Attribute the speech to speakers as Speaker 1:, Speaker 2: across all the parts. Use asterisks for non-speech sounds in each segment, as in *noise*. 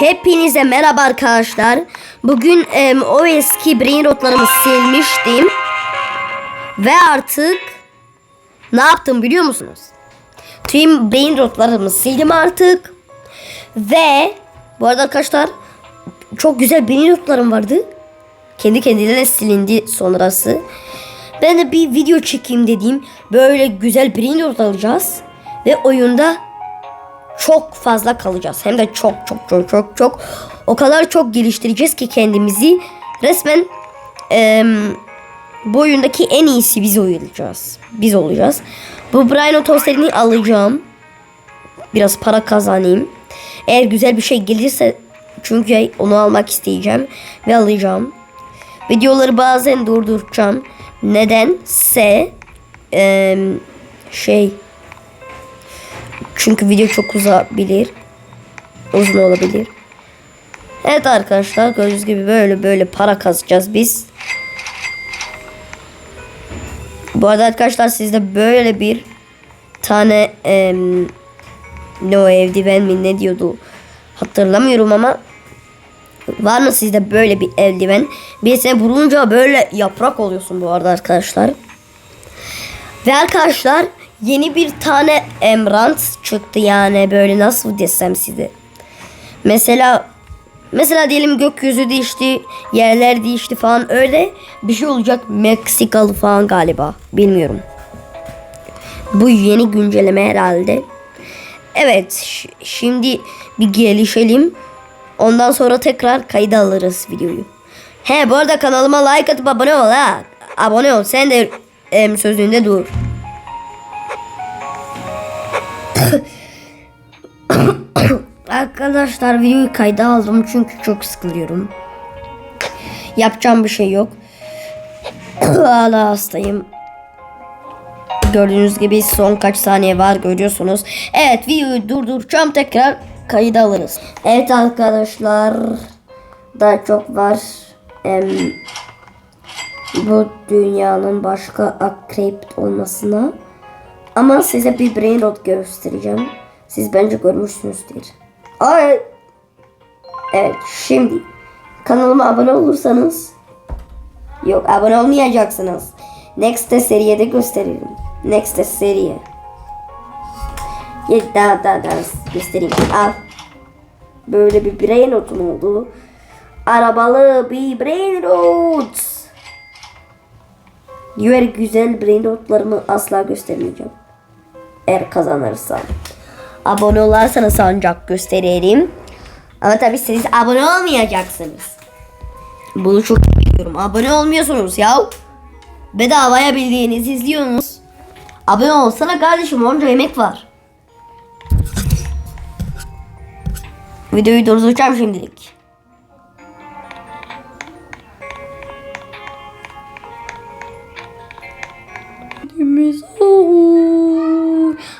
Speaker 1: Hepinize merhaba arkadaşlar. Bugün em, o eski brain rotlarımı silmiştim. Ve artık ne yaptım biliyor musunuz? Tüm brain rotlarımı sildim artık. Ve bu arada arkadaşlar çok güzel brain rotlarım vardı. Kendi kendine silindi sonrası. Ben de bir video çekeyim dediğim böyle güzel brain rot alacağız. Ve oyunda çok fazla kalacağız. Hem de çok çok çok çok çok. O kadar çok geliştireceğiz ki kendimizi. Resmen em, bu oyundaki en iyisi biz olacağız. Biz olacağız. Bu Brian otobüslerini alacağım. Biraz para kazanayım. Eğer güzel bir şey gelirse çünkü onu almak isteyeceğim ve alacağım. Videoları bazen durduracağım. Nedense em, şey çünkü video çok uzabilir. Uzun olabilir. Evet arkadaşlar gördüğünüz gibi böyle böyle para kazacağız biz. Bu arada arkadaşlar sizde böyle bir tane em, ne o eldiven mi ne diyordu hatırlamıyorum ama var mı sizde böyle bir eldiven? Birisine vurunca böyle yaprak oluyorsun bu arada arkadaşlar. Ve arkadaşlar yeni bir tane emrant çıktı yani böyle nasıl desem size. Mesela mesela diyelim gökyüzü değişti, yerler değişti falan öyle bir şey olacak Meksikalı falan galiba bilmiyorum. Bu yeni güncelleme herhalde. Evet şimdi bir gelişelim. Ondan sonra tekrar kayda alırız videoyu. He bu arada kanalıma like atıp abone ol ha. Abone ol sen de em, sözünde dur. *coughs* Arkadaşlar videoyu kayda aldım çünkü çok sıkılıyorum. Yapacağım bir şey yok. *coughs* Hala hastayım. Gördüğünüz gibi son kaç saniye var görüyorsunuz. Evet videoyu durduracağım tekrar kayda alırız. Evet arkadaşlar daha çok var. Em, bu dünyanın başka akrep olmasına. Ama size bir brain rot göstereceğim. Siz bence görmüşsünüzdür. Ay. Evet şimdi kanalıma abone olursanız yok abone olmayacaksınız. Next'te seriyede gösteririm. Next'te seriye. Ya daha daha daha göstereyim. Al. Böyle bir brain rotum oldu. Arabalı bir brain rot. Diğer güzel brain rotlarımı asla göstermeyeceğim. Eğer kazanırsam. Abone olarsanız ancak gösteririm. Ama tabii siz abone olmayacaksınız. Bunu çok biliyorum. Abone olmuyorsunuz ya. Bedavaya bildiğiniz izliyorsunuz. Abone olsana kardeşim onca emek var. Videoyu durduracağım şimdilik.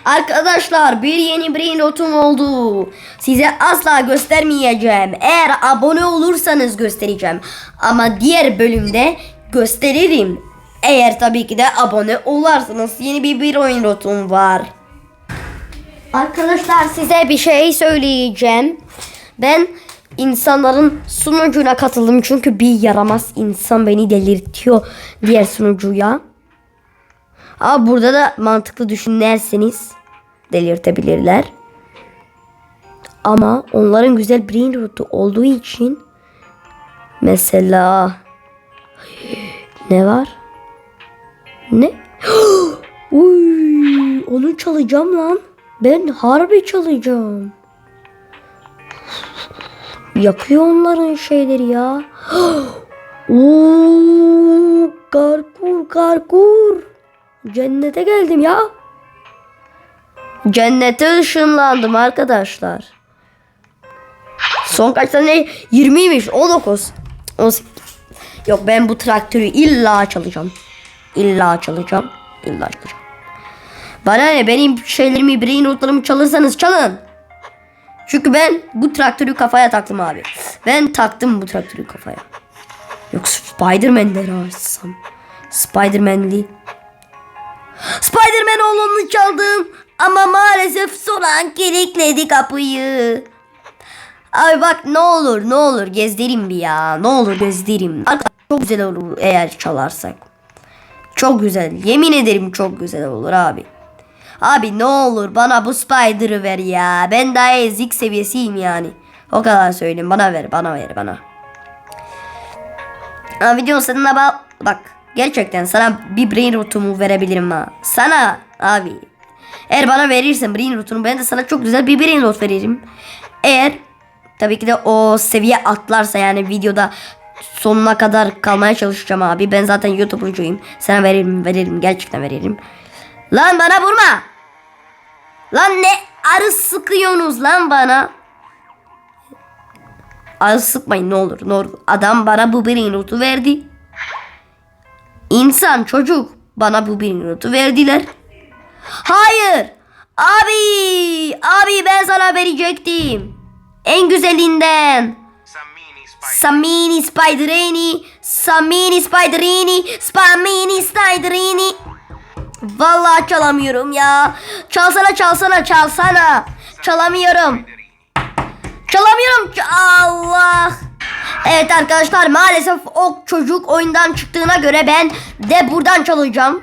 Speaker 1: Arkadaşlar bir yeni brain rotum oldu. Size asla göstermeyeceğim. Eğer abone olursanız göstereceğim. Ama diğer bölümde gösteririm. Eğer tabii ki de abone olursanız yeni bir bir oyun rotum var. Arkadaşlar size bir şey söyleyeceğim. Ben insanların sunucuna katıldım çünkü bir yaramaz insan beni delirtiyor diğer sunucuya. Ama burada da mantıklı düşünürseniz delirtebilirler. Ama onların güzel brain rotu olduğu için mesela ne var? Ne? *gasps* Uy, onu çalacağım lan. Ben harbi çalacağım. Yakıyor onların şeyleri ya. *gasps* Oo, karkur karkur. Cennete geldim ya. Cennete ışınlandım arkadaşlar. Son kaç tane? 20'ymiş. 19. 18. Yok ben bu traktörü illa çalacağım. İlla çalacağım. İlla çalacağım. Bana ne benim şeylerimi brain notlarımı çalırsanız çalın. Çünkü ben bu traktörü kafaya taktım abi. Ben taktım bu traktörü kafaya. Yoksa Spider-Man'leri açsam. Spider-Man'li. Spider-Man oğlunu çaldım. Ama maalesef son an kilitledi kapıyı. Abi bak ne olur ne olur gezdirin bir ya. Ne olur. Arkadaşlar çok güzel olur eğer çalarsak. Çok güzel. Yemin ederim çok güzel olur abi. Abi ne olur bana bu Spider'ı ver ya. Ben daha ezik seviyesiyim yani. O kadar söyleyeyim. Bana ver bana ver bana. Ha, videonun sonuna. Bak gerçekten sana bir brain rotumu verebilirim ha. Sana abi. Eğer bana verirsen brain rotunu ben de sana çok güzel bir brain rot veririm. Eğer tabii ki de o seviye atlarsa yani videoda sonuna kadar kalmaya çalışacağım abi. Ben zaten YouTuber'cuyum. Sana veririm veririm gerçekten veririm. Lan bana vurma. Lan ne arı sıkıyorsunuz lan bana. Arı sıkmayın ne olur ne olur. Adam bana bu bir notu verdi. İnsan çocuk bana bu bir notu verdiler. Hayır. Abi. Abi ben sana verecektim. En güzelinden. Samini Spiderini, Samini Spiderini, Spamini Spiderini. Vallahi çalamıyorum ya. Çalsana çalsana çalsana. Çalamıyorum. Çalamıyorum. Allah. Evet arkadaşlar maalesef o çocuk oyundan çıktığına göre ben de buradan çalacağım.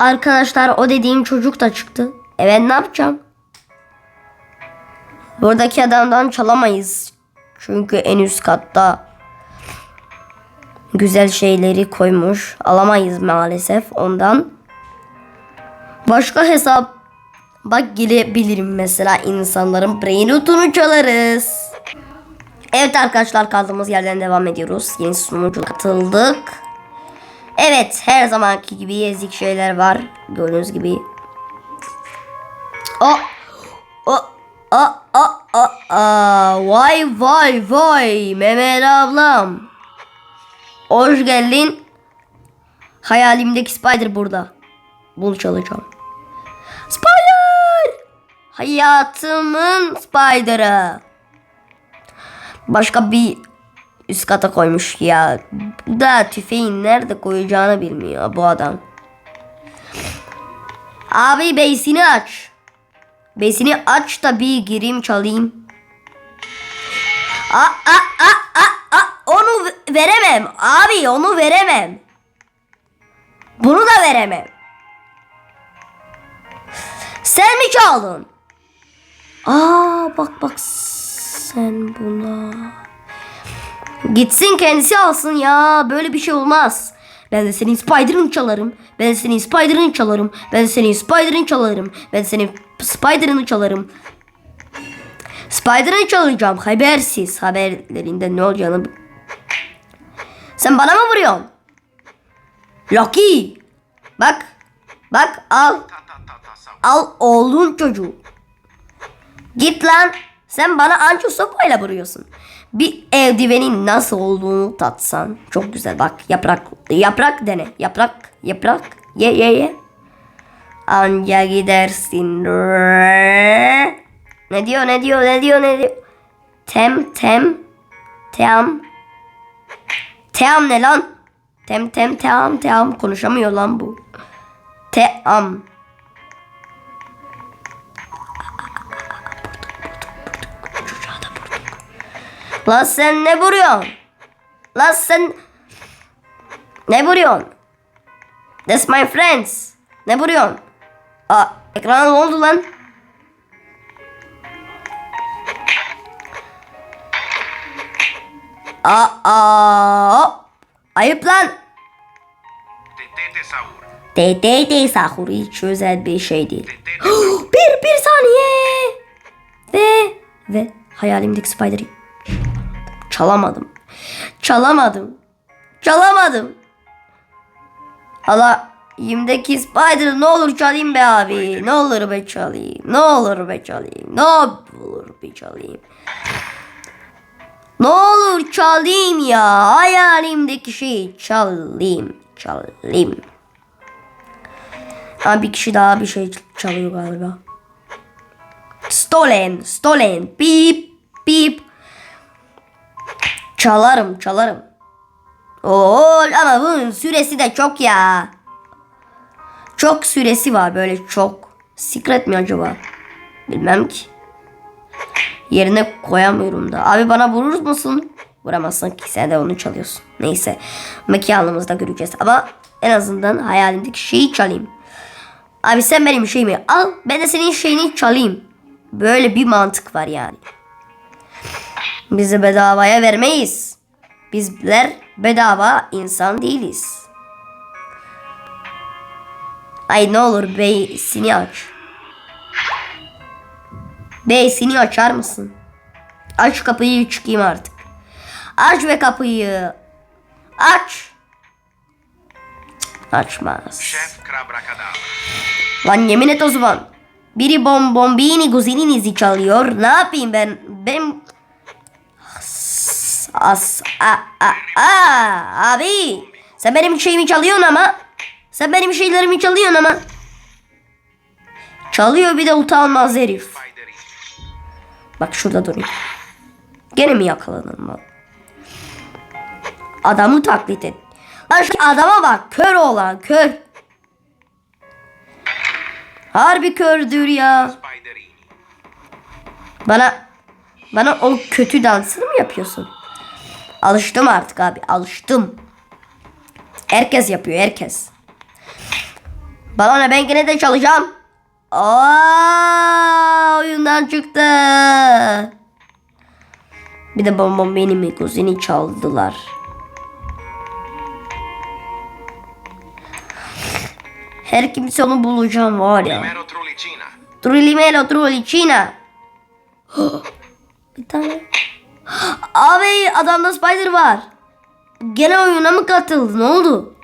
Speaker 1: Arkadaşlar o dediğim çocuk da çıktı. Evet ne yapacağım? Buradaki adamdan çalamayız. Çünkü en üst katta güzel şeyleri koymuş. Alamayız maalesef ondan. Başka hesap bak gelebilirim mesela insanların brain rotunu çalarız. Evet arkadaşlar kaldığımız yerden devam ediyoruz. Yeni sunucu katıldık. Evet her zamanki gibi ezik şeyler var. Gördüğünüz gibi. O o o o o o vay vay vay Mehmet ablam. Hoş geldin. Hayalimdeki Spider burada. Bunu çalacağım. Spider! Hayatımın Spider'ı. Başka bir üst kata koymuş ya. Da tüfeğin nerede koyacağını bilmiyor bu adam. Abi beysini aç. Beysini aç da bir gireyim çalayım. Aa, aa, aa, aa, aa, onu veremem. Abi onu veremem. Bunu da veremem. Sen mi çaldın? Aa bak bak sen buna. Gitsin kendisi alsın ya. Böyle bir şey olmaz. Ben de senin Spider'ını çalarım. Ben senin Spider'ını çalarım. Ben senin Spider'ını çalarım. Ben senin Spider'ını çalarım. Spider'ını çalacağım. Habersiz. Haberlerinde ne olacağını. Sen bana mı vuruyorsun? Lucky. Bak. Bak al. Al oğlun çocuğu. Git lan. Sen bana anca sopayla vuruyorsun. Bir eldivenin nasıl olduğunu tatsan. Çok güzel bak. Yaprak. Yaprak dene. Yaprak. Yaprak. Ye ye ye. Anca gidersin. Ne diyor ne diyor ne diyor ne diyor. Tem tem. Tem. Tem ne lan? Tem tem tem tem. Konuşamıyor lan bu. Team. Lan sen ne vuruyorsun? Lan sen ne vuruyorsun? That's my friends. Ne vuruyorsun? Aa, ekrana ne oldu lan? Aa, aa, hop. Ayıp lan.
Speaker 2: Tetete sahur.
Speaker 1: DDD sahuru hiç özel bir şey değil.
Speaker 2: Sahur. *gasps*
Speaker 1: bir, bir saniye. Ve, ve hayalimdeki Spider'ı çalamadım. Çalamadım. Çalamadım. Allah yimdeki Spider'ı ne olur çalayım be abi. Ne olur be çalayım. Ne olur be çalayım. Ne olur be çalayım. Ne olur çalayım ya. Hayalimdeki şeyi çalayım. Çalayım. Ha bir kişi daha bir şey çalıyor galiba. Stolen, stolen. Bip, bip. Çalarım, çalarım. Oo ama bunun süresi de çok ya. Çok süresi var böyle çok. Secret mi acaba? Bilmem ki. Yerine koyamıyorum da. Abi bana vurur musun? Vuramazsın ki sen de onu çalıyorsun. Neyse. Mekanımızda göreceğiz. Ama en azından hayalindeki şeyi çalayım. Abi sen benim şeyimi al. Ben de senin şeyini çalayım. Böyle bir mantık var yani. Bizi bedavaya vermeyiz. Bizler bedava insan değiliz. Ay ne olur bey seni aç. Bey seni açar mısın? Aç kapıyı çıkayım artık. Aç ve kapıyı. Aç. Açmaz. Lan yemin et o zaman. Biri bom bombini guzininizi çalıyor. Ne yapayım ben? Benim... As, a, a, a, abi. Sen benim şeyimi çalıyorsun ama. Sen benim şeylerimi çalıyorsun ama. Çalıyor bir de utanmaz herif. Bak şurada durayım. Gene mi yakaladın lan? Adamı taklit et. Lan şu adama bak. Kör olan kör. Harbi kördür ya. Bana bana o kötü dansını mı yapıyorsun? Alıştım artık abi. Alıştım. Herkes yapıyor herkes. Bana ne ben gene de çalacağım. Aa, oyundan çıktı. Bir de babam benim kuzeni çaldılar. Her kimse onu bulacağım var ya. Trulimelo Trulicina. *gasps* Bir tane. Abi adamda spider var. Gene oyuna mı katıldı? Ne oldu?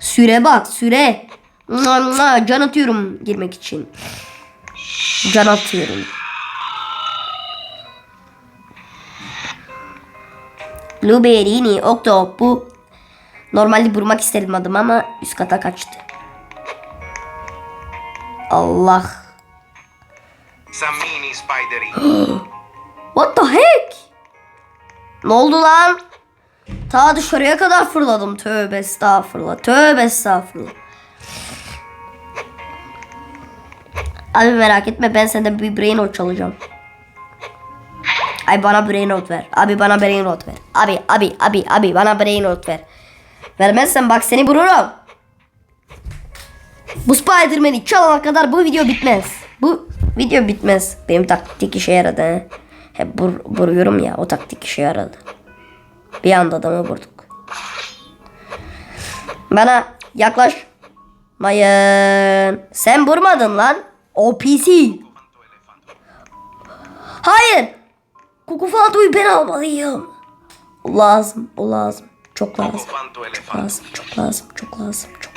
Speaker 1: Süre bak süre. Can atıyorum girmek için. Can atıyorum. Blueberry'ni Octopu. Normalde vurmak istedim adım ama üst kata kaçtı. Allah.
Speaker 2: Sammini Spiderini. *gasps*
Speaker 1: What the heck? Ne oldu lan? Ta dışarıya kadar fırladım. Tövbe estağfurullah. Tövbe estağfurullah. Abi merak etme ben senden bir brain rot çalacağım. Ay bana brain rot ver. Abi bana brain rot ver. Abi abi abi abi bana brain rot ver. Vermezsen bak seni vururum. Bu Spiderman'i çalana kadar bu video bitmez. Bu video bitmez. Benim taktik işe yaradı. he. Hep vur, vuruyorum ya o taktik işe yaradı. Bir anda adamı vurduk. Bana yaklaş. Mayın. Sen vurmadın lan. O PC. Hayır. Kukufatu'yu ben almalıyım. Lazım. O lazım. Çok lazım.
Speaker 2: Fanto Elefanto.
Speaker 1: Lazım. Çok lazım. Çok lazım. Çok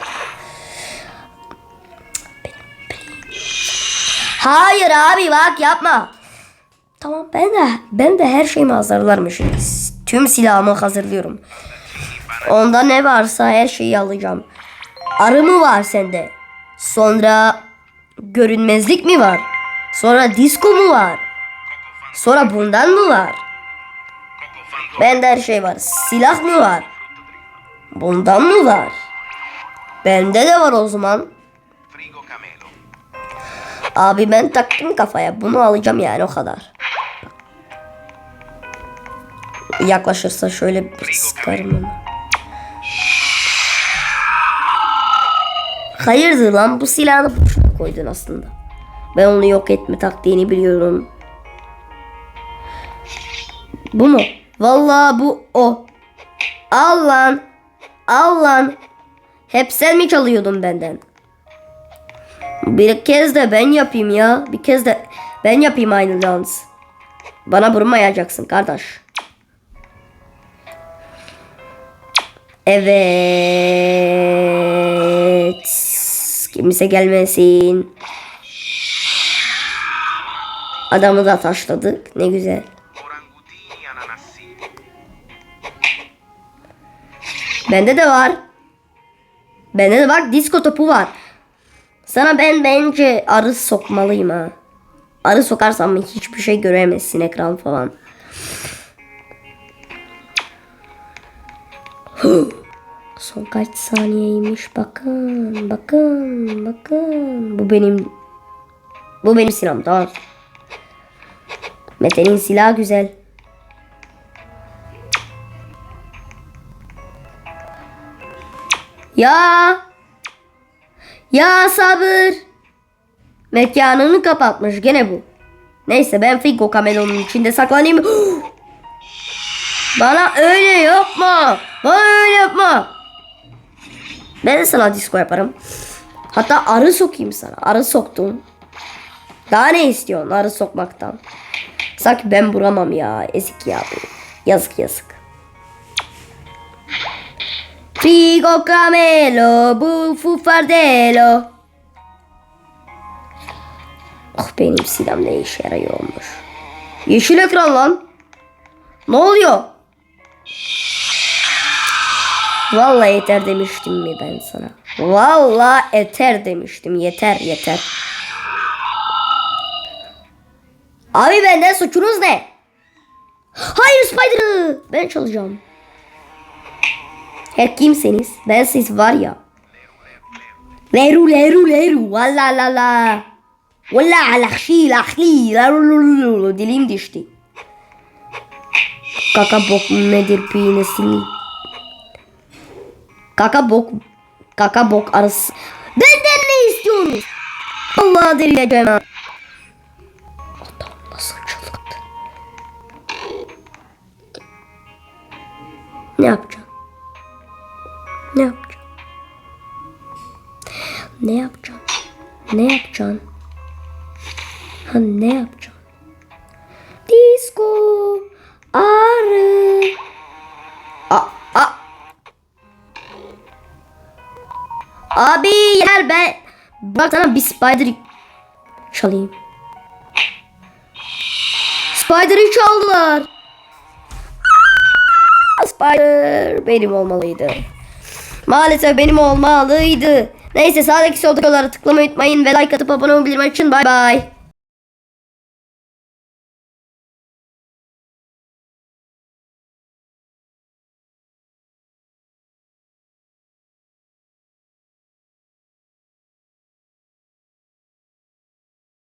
Speaker 1: Hayır abi bak yapma. Tamam ben de ben de her şeyimi hazırlarmışım. Tüm silahımı hazırlıyorum. Onda ne varsa her şeyi alacağım. Arı mı var sende? Sonra görünmezlik mi var? Sonra disco mu var? Sonra bundan mı var? Bende her şey var. Silah mı var? Bundan mı var? Bende de var o zaman. Abi ben taktım kafaya. Bunu alacağım yani o kadar. Yaklaşırsa şöyle bir sıkarım onu. Hayırdır lan bu silahını boşuna koydun aslında. Ben onu yok etme taktiğini biliyorum. Bu mu? Vallahi bu o. Al lan. Al lan. Hep sen mi çalıyordun benden? Bir kez de ben yapayım ya. Bir kez de ben yapayım aynı dans. Bana vurmayacaksın kardeş. Evet. Kimse gelmesin. Adamı da taşladık. Ne güzel. Bende de var. Bende de bak disko topu var. Sana ben bence arı sokmalıyım ha. Arı sokarsam hiçbir şey göremezsin ekran falan. Son kaç saniyeymiş bakın bakın bakın. Bu benim Bu benim silahım tamam. Mete'nin silahı güzel. Ya. Ya sabır. Mekanını kapatmış gene bu. Neyse ben Figo kamelonun içinde saklanayım. *gasps* Bana öyle yapma. Bana öyle yapma. Ben sana disco yaparım. Hatta arı sokayım sana. Arı soktum. Daha ne istiyorsun arı sokmaktan? Sanki ben vuramam ya. Ezik ya bu. Yazık yazık. Frigo camelo, bu fufardelo. Oh benim silahım ne işe yarıyormuş. Yeşil ekran lan. Ne oluyor? Vallahi yeter demiştim mi ben sana? Vallahi yeter demiştim. Yeter yeter. Abi benden suçunuz ne? Hayır Spider'ı. Ben çalacağım. Her kimseniz ben siz var ya. Leru leru leru. Valla la la. Valla alakşi lakli. Dilim düştü. Kaka bok nedir pinesini? Kaka bok. Kaka bok arası. Benden ne istiyorsunuz? Allah delireceğim. ha. Adam? Ne yapacaksın? Ne yapacaksın? Ha ne yapacaksın? Disco arı. A, a. Abi yer ben bak sana bir spider çalayım. Spider'ı çaldılar. Spider benim olmalıydı. Maalesef benim olmalıydı. Neyse sağdaki soldaki yollara tıklamayı unutmayın ve like atıp abone olmayı bildirmek için bay bay.